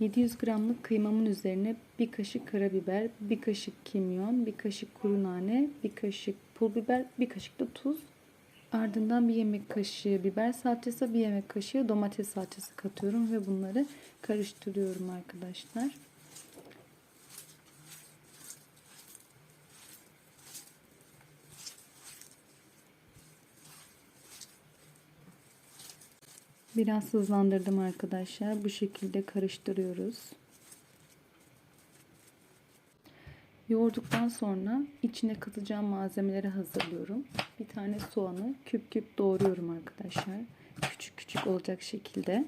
700 gramlık kıymamın üzerine bir kaşık karabiber, bir kaşık kimyon, bir kaşık kuru nane, bir kaşık pul biber, bir kaşık da tuz. Ardından bir yemek kaşığı biber salçası, bir yemek kaşığı domates salçası katıyorum ve bunları karıştırıyorum arkadaşlar. Biraz hızlandırdım arkadaşlar. Bu şekilde karıştırıyoruz. Yoğurduktan sonra içine katacağım malzemeleri hazırlıyorum. Bir tane soğanı küp küp doğruyorum arkadaşlar. Küçük küçük olacak şekilde.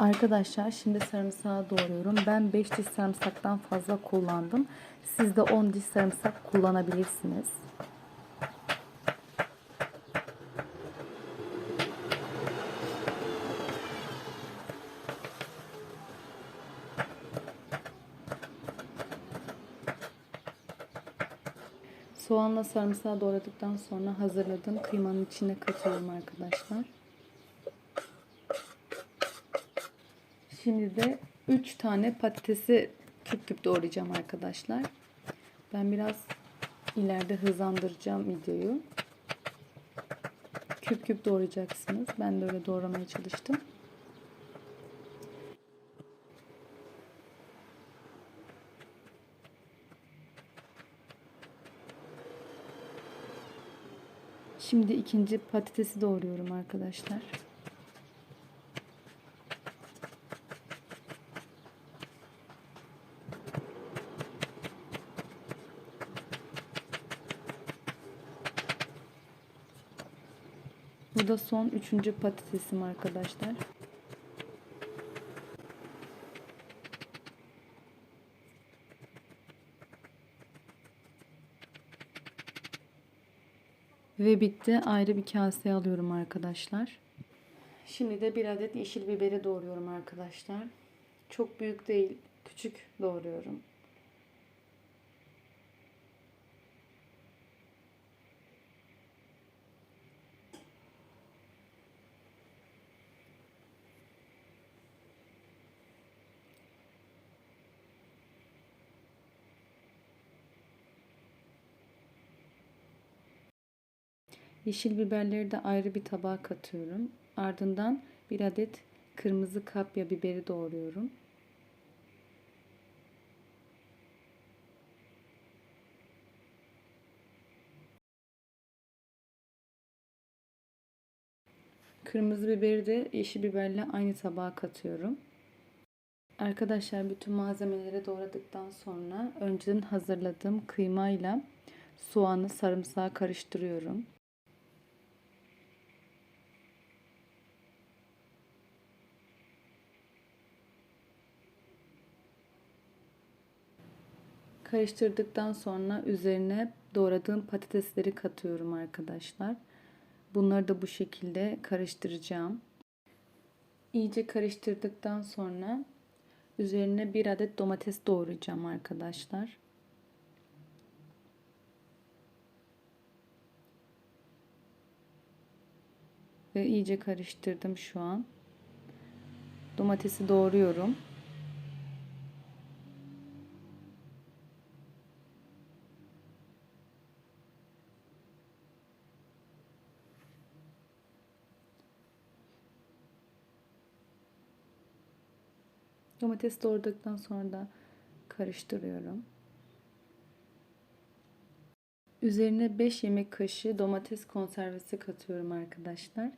Arkadaşlar şimdi sarımsağı doğruyorum. Ben 5 diş sarımsaktan fazla kullandım. Siz de 10 diş sarımsak kullanabilirsiniz. Soğanla sarımsağı doğradıktan sonra hazırladığım kıymanın içine katıyorum arkadaşlar. Şimdi de 3 tane patatesi küp küp doğrayacağım arkadaşlar. Ben biraz ileride hızlandıracağım videoyu. Küp küp doğrayacaksınız. Ben de öyle doğramaya çalıştım. Şimdi ikinci patatesi doğruyorum arkadaşlar. Bu da son üçüncü patatesim arkadaşlar. Ve bitti. Ayrı bir kaseye alıyorum arkadaşlar. Şimdi de bir adet yeşil biberi doğruyorum arkadaşlar. Çok büyük değil, küçük doğruyorum. Yeşil biberleri de ayrı bir tabağa katıyorum. Ardından bir adet kırmızı kapya biberi doğruyorum. Kırmızı biberi de yeşil biberle aynı tabağa katıyorum. Arkadaşlar bütün malzemeleri doğradıktan sonra önceden hazırladığım kıymayla soğanı sarımsağı karıştırıyorum. Karıştırdıktan sonra üzerine doğradığım patatesleri katıyorum arkadaşlar. Bunları da bu şekilde karıştıracağım. İyice karıştırdıktan sonra üzerine bir adet domates doğrayacağım arkadaşlar. Ve iyice karıştırdım şu an. Domatesi doğruyorum. Domates doğradıktan sonra da karıştırıyorum. Üzerine 5 yemek kaşığı domates konservesi katıyorum arkadaşlar.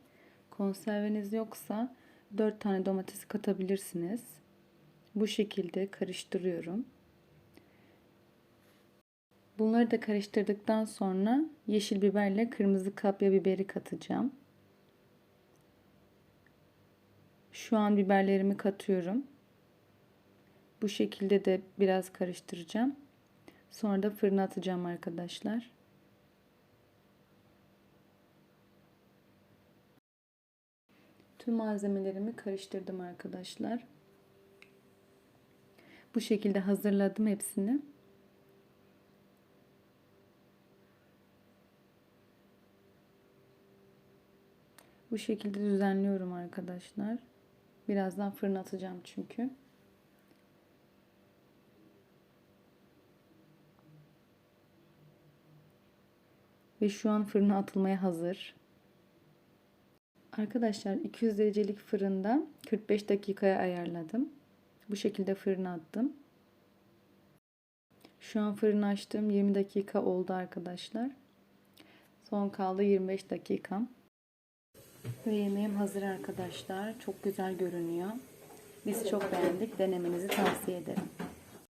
Konserveniz yoksa 4 tane domates katabilirsiniz. Bu şekilde karıştırıyorum. Bunları da karıştırdıktan sonra yeşil biberle kırmızı kapya biberi katacağım. Şu an biberlerimi katıyorum. Bu şekilde de biraz karıştıracağım. Sonra da fırına atacağım arkadaşlar. Tüm malzemelerimi karıştırdım arkadaşlar. Bu şekilde hazırladım hepsini. Bu şekilde düzenliyorum arkadaşlar. Birazdan fırına atacağım çünkü. Ve şu an fırına atılmaya hazır. Arkadaşlar 200 derecelik fırında 45 dakikaya ayarladım. Bu şekilde fırına attım. Şu an fırını açtım. 20 dakika oldu arkadaşlar. Son kaldı 25 dakikam. Ve yemeğim hazır arkadaşlar. Çok güzel görünüyor. Biz çok beğendik. Denemenizi tavsiye ederim.